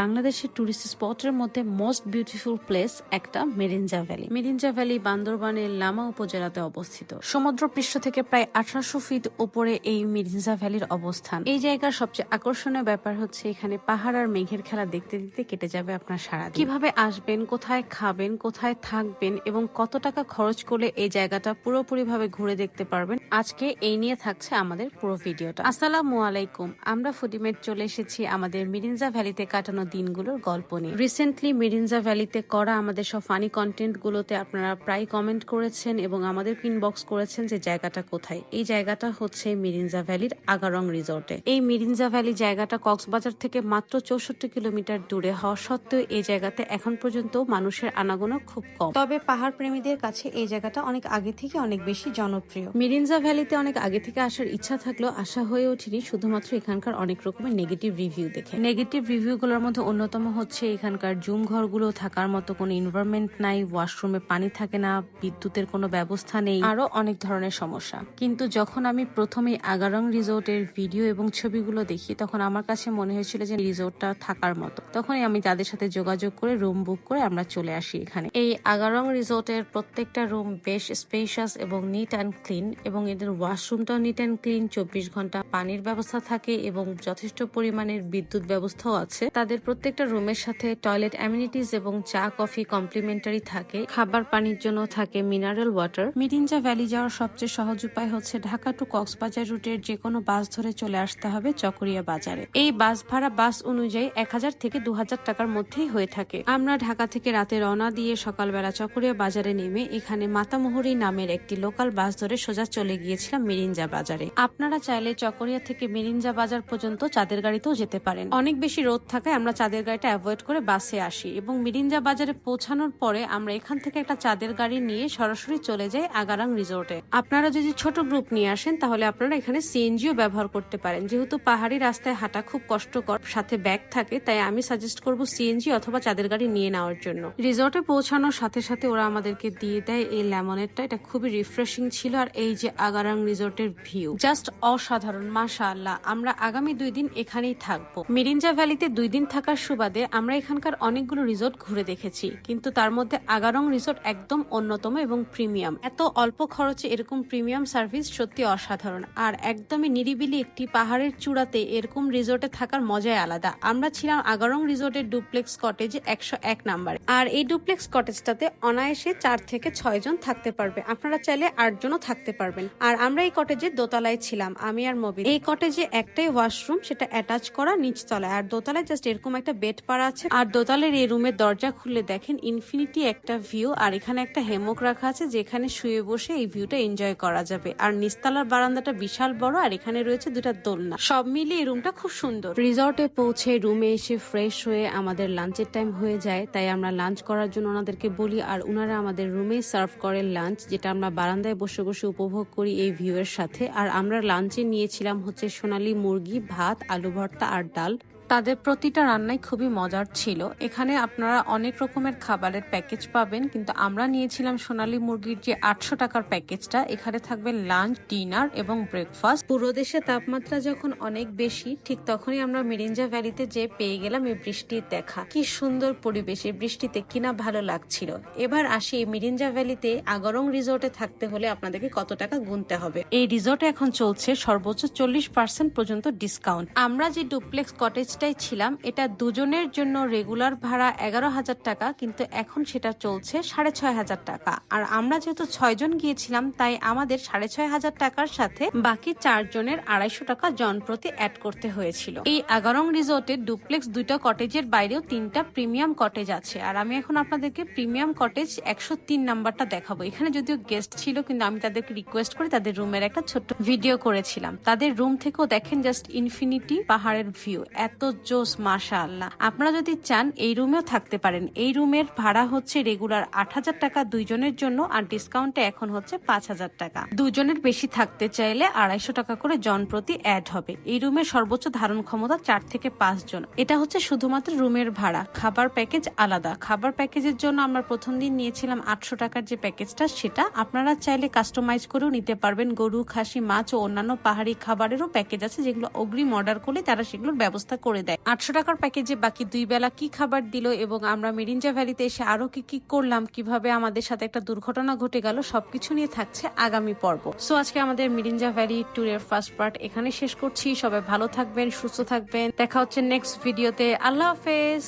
বাংলাদেশের টুরিস্ট স্পটের মধ্যে most beautiful place একটা মেরিনজা ভ্যালি মেরিনজা ভ্যালি বান্দরবানের লামা উপজেলাতে অবস্থিত। সমুদ্র পৃষ্ঠ থেকে প্রায় আঠারোশো ফিট উপরে এই মেরিনজা ভ্যালির অবস্থান। এই জায়গার সবচেয়ে আকর্ষণীয় ব্যাপার হচ্ছে এখানে পাহাড় আর মেঘের খেলা দেখতে দেখতে কেটে যাবে আপনার সারা কীভাবে আসবেন, কোথায় খাবেন, কোথায় থাকবেন এবং কত টাকা খরচ করলে এই জায়গাটা পুরোপুরিভাবে ঘুরে দেখতে পারবেন, আজকে এই নিয়ে থাকছে আমাদের পুরো ভিডিওটা। আসসালামু আলাইকুম, আমরা ফুডিমেট চলে এসেছি আমাদের মিরিনজা ভ্যালিতে কাটানো দিনগুলোর গল্প নিয়ে। রিসেন্টলি মিরিনজা ভ্যালিতে করা আমাদের সব ফানি কন্টেন্টগুলোতে আপনারা প্রায় কমেন্ট করেছেন এবং আমাদের ইনবক্স করেছেন যে জায়গাটা কোথায়। এই জায়গাটা হচ্ছে মিরিনজা ভ্যালির আগারং রিসোর্টে এই মিরিনজা ভ্যালি জায়গাটা কক্সবাজার থেকে মাত্র চৌষট্টি কিলোমিটার দূরে হওয়া সত্ত্বেও এই জায়গাতে এখন পর্যন্ত মানুষের আনাগোনা খুব কম। তবে পাহাড় প্রেমীদের কাছে এই জায়গাটা অনেক আগে থেকে অনেক বেশি জনপ্রিয়। মিরিনজা ভ্যালিতে অনেক আগে থেকে আসার ইচ্ছা থাকলেও আশা হয়ে ওঠেনি শুধুমাত্র এখানকার অনেক রকমের নেগেটিভ রিভিউ দেখে। নেগেটিভ রিভিউ গুলোর মধ্যে অন্যতম হচ্ছে এখানকার জুম ঘরগুলো, থাকার মতো কোনো এনভায়রনমেন্ট নাই ওয়াশরুমে পানি থাকে না, বিদ্যুতের কোনো ব্যবস্থা নেই, আরও অনেক ধরনের সমস্যা। কিন্তু যখন আমি প্রথমে আগারং রিসোর্টের ভিডিও এবং ছবিগুলো দেখি, তখন আমার কাছে মনে হয়েছিল যে রিসোর্টটা থাকার মতো। তখনই আমি তাদের সাথে যোগাযোগ করে রুম বুক করে আমরা চলে আসি এখানে। এই আগারং রিসোর্টের প্রত্যেকটা রুম বেশ স্পেশাস এবং নিট অ্যান্ড ক্লিন এবং এদের ওয়াশরুমটাও নিট অ্যান্ড ক্লিন চব্বিশ ঘণ্টা পানির ব্যবস্থা থাকে এবং যথেষ্ট পরিমাণের বিদ্যুৎ ব্যবস্থাও আছে। তাদের প্রত্যেকটা রুমের সাথে টয়লেট অ্যামিনিটিস এবং চা, কফি কমপ্লিমেন্টারি থাকে। খাবার পানির জন্য থাকে মিনারেল ওয়াটার। মিরিঞ্জা ভ্যালি যাওয়ার সবচেয়ে সহজ উপায় হচ্ছে ঢাকা টু কক্সবাজার রুটের যে কোনো বাস ধরে চলে আসতে হবে চকরিয়া বাজারে। এই বাস ভাড়া বাস অনুযায়ী এক হাজার থেকে দু হাজার টাকার মধ্যেই হয়ে থাকে। আমরা ঢাকা থেকে রাতে রওনা দিয়ে সকালবেলা চকরিয়া বাজারে নেমে এখানে মাতামুহুরি নামের একটি লোকাল বাস ধরে সোজা চলে গিয়েছিলাম মিরিঞ্জা বাজারে। আপনারা চাইলে চকরিয়া থেকে মিরিঞ্জা বাজার পর্যন্ত চাঁদের গাড়িতেও যেতে পারেন। অনেক বেশি রোদ থাকায় আমরা চাঁদের গাড়িটা অ্যাভয়েড করে বাসে আসি এবং মিরিঞ্জা বাজারে পৌঁছানোর পরে আমরা এখান থেকে একটা চাঁদের গাড়ি নিয়ে সরাসরি চলে যাই আগারাং রিসোর্টে আপনারা যদি ছোট গ্রুপ নিয়ে আসেন, তাহলে আপনারা এখানে সিএনজিও ব্যবহার করতে পারেন। যেহেতু পাহাড়ি রাস্তায় হাঁটা খুব কষ্টকর, সাথে ব্যাগ থাকে, তাই আমি সাজেস্ট করব সিএনজি অথবা চাঁদের গাড়ি নিয়ে নেওয়ার জন্য। রিসোর্টে পৌঁছানোর সাথে সাথে ওরা আমাদেরকে দিয়ে দেয় এই লেমনেরটা এটা খুবই রিফ্রেশিং ছিল আর এই যে আগারাং রিসোর্টের ভিউ জাস্ট অসাধারণ মাশা আল্লাহ আমরা আগামী দুই দিন এখানেই থাকব। মিরিঞ্জা ভ্যালিতে দুই দিন থাকার সুবাদে আমরা এখানকার অনেকগুলো রিসোর্ট ঘুরে দেখেছি, কিন্তু তার মধ্যে আগারং রিসোর্ট একদম অন্যতম এবং প্রিমিয়াম। এত অল্প খরচে এরকম প্রিমিয়াম সার্ভিস সত্যি অসাধারণ, আর একদমই নিরিবিলি একটি পাহাড়ের চূড়াতে এরকম রিসোর্টে থাকার মজাই আলাদা। আমরা ছিলাম আগারং রিসোর্টের ডুপ্লেক্স কটেজে একশো এক নাম্বার, আর এই ডুপ্লেক্স কটেজটাতে অনায়াসে চার থেকে ছয় জন থাকতে পারবে। আপনারা চাইলে আটজনও থাকতে পারবেন। আর আমরা এই কটেজে দোতলায় ছিলাম, আমি আর মবি এই কটেজে একটাই ওয়াশরুম, সেটা অ্যাটাচ করা নিচতলায়, আর দোতলায় জাস্ট এরকম একটা বেড পাড়া আছে। আর দোতলের এই রুমের দরজা খুললে দেখেন ইনফিনিটি একটা ভিউ, আর এখানে একটা হেমক রাখা আছে যেখানে শুয়ে বসে এই ভিউটা এনজয় করা যাবে। আর নিস্তালার বারান্দাটা বিশাল বড়, আর এখানে রয়েছে দুটা দোলনা। সব মিলিয়ে এই রুমটা খুব সুন্দর। রিসর্টে পৌঁছে রুমে এসে ফ্রেশ হয়ে আমাদের লাঞ্চের টাইম হয়ে যায়, তাই আমরা লাঞ্চ করার জন্য ওনাদেরকে বলি, আর ওনারা আমাদের রুমে সার্ভ করে লাঞ্চ, যেটা আমরা বারান্দায় বসে বসে উপভোগ করি এই ভিউ এর সাথে। আর আমরা লাঞ্চে নিয়েছিলাম হচ্ছে সোনালী মুরগি, ভাত, আলু ভর্তা আর ডাল। তাদের প্রতিটা রান্নাই খুবই মজার ছিল। এখানে আপনারা অনেক রকমের খাবারের প্যাকেজ পাবেন, কিন্তু আমরা নিয়েছিলাম সোনালী মুরগির যে আটশো টাকার প্যাকেজটা, এখানে থাকবে লাঞ্চ, ডিনার এবং ব্রেকফাস্ট। পুরো দেশে তাপমাত্রা যখন অনেক বেশি, ঠিক তখনই আমরা মিরিঞ্জা ভ্যালিতে যে পেয়ে গেলাম এই বৃষ্টির দেখা। কি সুন্দর পরিবেশ এই বৃষ্টিতে কিনা ভালো লাগছিল। এবার আসি এই মিরিঞ্জা ভ্যালিতে আগরং রিসোর্টে থাকতে হলে আপনাদেরকে কত টাকা গুনতে হবে। এই রিসোর্টে এখন চলছে সর্বোচ্চ চল্লিশ পার্সেন্ট পর্যন্ত ডিসকাউন্ট। আমরা যে ডুপ্লেক্স কটেজটাই ছিলাম, এটা দুজনের জন্য রেগুলার ভাড়া এগারো হাজার টাকা, কিন্তু এখন সেটা চলছে সাড়ে ছয় হাজার টাকা। আর আমরা যেহেতু ছয় জন গিয়েছিলাম, তাই আমাদের সাড়ে ছয় হাজার টাকার সাথে বাকি চারজনের আড়াইশো টাকা জন প্রতি অ্যাড করতে হয়েছিল। এই আগারং রিসোর্টে ডুপ্লেক্স দুইটা কটেজের বাইরেও তিনটা প্রিমিয়াম কটেজ আছে। আর আমি এখন আপনাদেরকে প্রিমিয়াম কটেজ একশো তিন নাম্বারটা দেখাবো। এখানে যদিও গেস্ট ছিল, কিন্তু আমি তাদেরকে রিকোয়েস্ট করে তাদের রুমের একটা ছোট্ট ভিডিও করেছিলাম। তাদের রুম থেকেও দেখেন জাস্ট ইনফিনিটি পাহাড়ের ভিউ এত জোস মাশা আল্লাহ আপনারা যদি চান, এই রুমেও থাকতে পারেন। এই রুমের ভাড়া হচ্ছে রেগুলার আট হাজার টাকা, দুইজনের জন্য, আর ডিসকাউন্টে এখন হচ্ছে পাঁচ হাজার টাকা। দুজনের বেশি থাকতে চাইলে আড়াইশো টাকা করে জন প্রতি অ্যাড হবে। এই রুমের সর্বোচ্চ ধারণ ক্ষমতা চার থেকে পাঁচ জন। এটা হচ্ছে শুধুমাত্র রুমের ভাড়া। খাবার প্যাকেজ আলাদা। খাবার প্যাকেজের জন্য আমরা প্রথম দিন নিয়েছিলাম আটশো টাকার যে প্যাকেজটা, সেটা আপনারা চাইলে কাস্টমাইজ করেও নিতে পারবেন। গরু, খাসি, মাছ ও অন্যান্য পাহাড়ি খাবারেরও প্যাকেজ আছে, যেগুলো অগ্রিম অর্ডার করলে তারা সেগুলোর ব্যবস্থা করে করে দেয়। আটশো টাকার প্যাকেজে বাকি দুই বেলা কি খাবার দিল এবং আমরা মেরিঞ্জা ভ্যালিতে এসে আরও কি কি করলাম, কীভাবে আমাদের সাথে একটা দুর্ঘটনা ঘটে গেল, সবকিছু নিয়ে থাকছে আগামী পর্ব। সো আজকে আমাদের মিরিঞ্জা ভ্যালি ট্যুরের ফার্স্ট পার্ট এখানে শেষ করছি। সবাই ভালো থাকবেন, সুস্থ থাকবেন। দেখা হচ্ছে নেক্সট ভিডিওতে আল্লাহ হাফেজ।